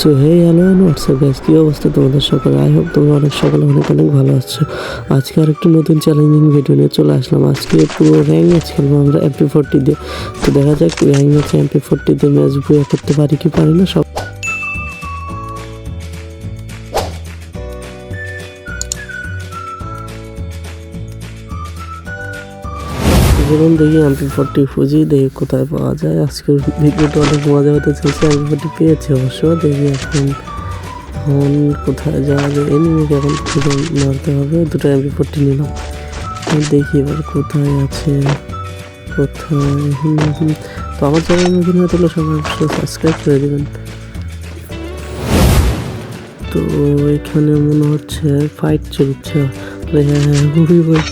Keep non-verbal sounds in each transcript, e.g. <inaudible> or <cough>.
So hey hello and what's up guys কী অবস্থা তোমাদের সকলে? আই হোপ তোমরা অনেক সকালে, অনেক অনেক ভালো আছো। আজকে আর একটু নতুন চ্যালেঞ্জিং ভিডিও নিয়ে চলে আসলাম। আজকে পুরো র্যাঙ্ক ম্যাচ খেলব আমরা এমপি ফোরটি দিয়ে তো দেখা যাক র্যাঙ্ক ম্যাচে এমপি ফোরটি দিয়ে ম্যাচ বুয়ে করতে পারি কি পারি না, সব যেমন দেখি এমপি ফোরটি খুঁজি দেখি কোথায় পাওয়া যায়। আজকের ভিডিওটা অনেক মজা হতে চলছে। এমপি ফোরটি পেয়েছি অবশ্য, দেখি এখন এখন কোথায় যাওয়া যায়। এনিমিকে এখন খুঁজে মারতে হবে। দুটো এমপি ফোরটি নিলাম। দেখি এবার কোথায় আছে, কোথায়। তো আমার চ্যানেল নতুন হয়ে থাকলে সবাই অবশ্যই সাবস্ক্রাইব করে দেবেন। তো এখানে মনে হচ্ছে ফাইট চলছে। হ্যাঁ হ্যাঁ ওই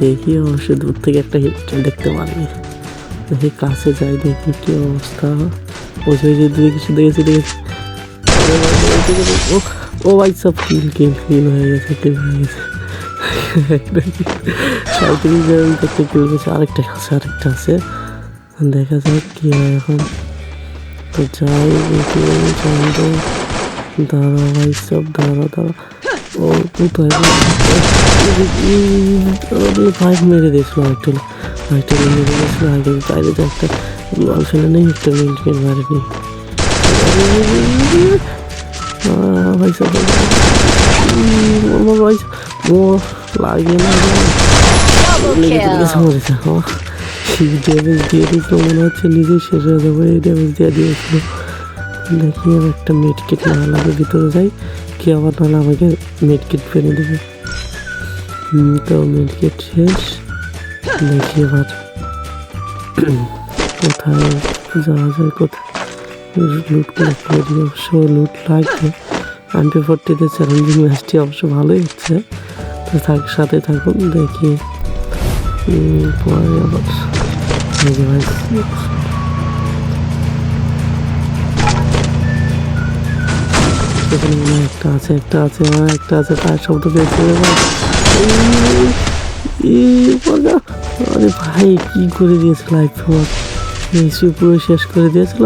দেখি অবশ্য দূর থেকে একটা হিট দেখতে পারবি দেখি কাছে যাই, দেখি কি অবস্থা। ওই যে ওই যে দেখেছি দেখেছি। ও ও ভাই, সব কিল কিল কিল হয়ে গেছে কিল হয়ে গেছে। সাঁত্রিশ জন আরেকটা আছে আরেকটা আছে। দেখা যাক কি হয় এখন। তো যাই দেখি দাঁড়া ভাই, সব দাঁড়া দাঁড়া ও কোথায় ফাইভ মেরে দিয়েছিল আরেকটা আরেকটা মেরে দিয়েছিল আগে বাইরে তো একটা গোয়াল ফেলে নেই একটা মিনিট মারেনি আহ, ভাই সব আমার ভাই ও লাগে না মরেছে ড্যামেজ দিয়ে দিয়েছিল মনে হচ্ছে নিজেই শেষ হয়ে যাবে এই ড্যামেজ দিয়ে দিয়েছিল দেখি আমি একটা মেড কিট না লাগে ভিতরে যাই, কি আবার নাহলে আমাকে মেড কিট ফেলে দেবে। তো মেড কিট শেষ দেখি এবার <coughs> কোথায় যাওয়া যায়, কোথায়? লুট করে ফেলে দিই, অবশ্য লুট লাগবে। আন্টি ফোরটিতে চ্যালেঞ্জিং ম্যাচটি অবশ্য ভালোই হচ্ছে। তো থাক, সাথে থাকুন, দেখি। পরে আবার। হয় একটা আছে একটা আছে একটা আছে পায়ের শব্দ পেয়েছে আরে ভাই, কি করে দিয়েছিল লাইফ তোমার এসে পুরো শেষ করে দিয়েছিল?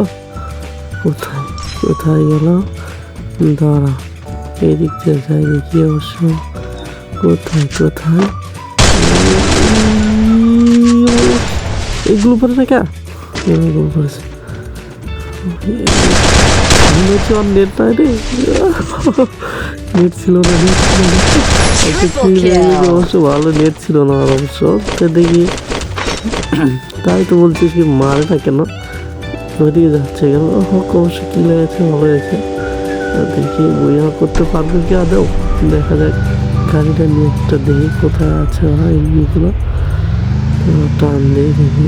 কোথায় কোথায় গেল? দাঁড়া, এদিক দিয়ে যাই দেখি অবশ্য। কোথায় কোথায়? এগুলো পরে না কে? এগুলো পড়েছে। মনে হচ্ছে আমার নেট নাই রে। নেট ছিল না নেট ছিল না. অবশ্য ভালো নেট ছিল না আর অবশ্য। তো দেখি। তাই তো বলছি কি মারে না কেন? ওইদিকে যাচ্ছে কেন? হোক অবশ্য কি লেগেছে ভালো হয়েছে দেখি বইয়া করতে পারবে কি আদৌ? দেখা যাক গাড়িটা নিয়ে একটা দেখি কোথায় আছে ওরা এমনিগুলো টান দিয়ে দেখি।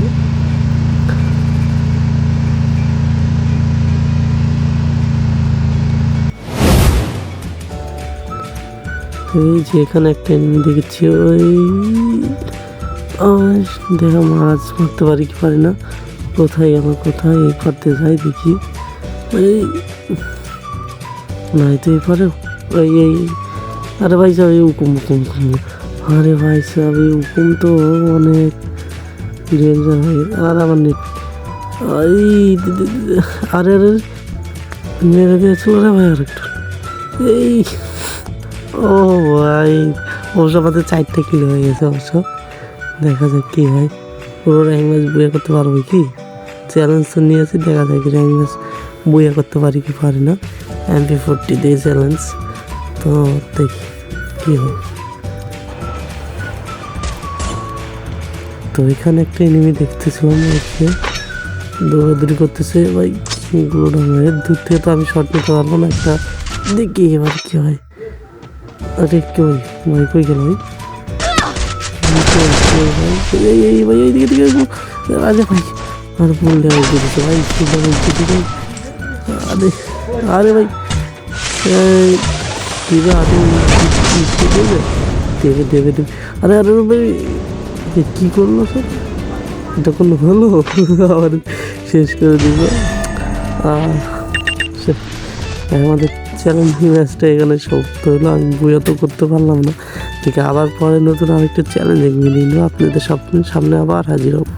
এই যে এখানে একটা দেখেছি, ওই দেখা, মাছ মারতে পারি কি পারি না। কোথায় আমার কোথায়, এই পারতে যাই দেখি। এই, নাই তো এই পারে এই এই, আরে ভাই সাহেব, এই উকুম উকুম উকুম। আরে ভাই সাহেব, এই উকুম তো অনেক ডেঞ্জার হয়ে। আর আমার নেট, এই, আরে আরে মেরে দিয়েছিল রে ভাই আর একটু এই ও ভাই, অবশ্য আমাদের চারটে কিলো হয়ে গেছে অবশ্য। দেখা যাক কি হয়। পুরো র্যাঙ্ক ম্যাচ বইয়া করতে পারব কি? চ্যালেঞ্জ তো নিয়েছি দেখা যাক র্যাঙ্ক ম্যাচ বইয়া করতে পারি কি পারি না। এমপি ফোরটি ডে চ্যালেঞ্জ তো দেখি কি হয়। তো এখানে একটা এনিমি দেখতেছিলাম হচ্ছে দৌড়াদৌড়ি করতেছে, ভাই মেরে দূর থেকে তো আমি শর্ট নিতে পারব না একটা। দেখি এবার কি হয়। আরে কই ভাই ভাই কই, কই ভাই? এই দিকে আরে আর ভাই কি আরে আরে আরে কি আরে আরে করল স্যার এটা কোনো হলো? আবার শেষ করে দিব সে- আমাদের চ্যালেঞ্জিং ম্যাচটা এখানে সমাপ্ত হলো, আমি বইয়া তো করতে পারলাম না। ঠিক আবার পরে নতুন আরেকটা চ্যালেঞ্জ ভিডিও নিয়ে আপনাদের সামনে সামনে আবার হাজির হব।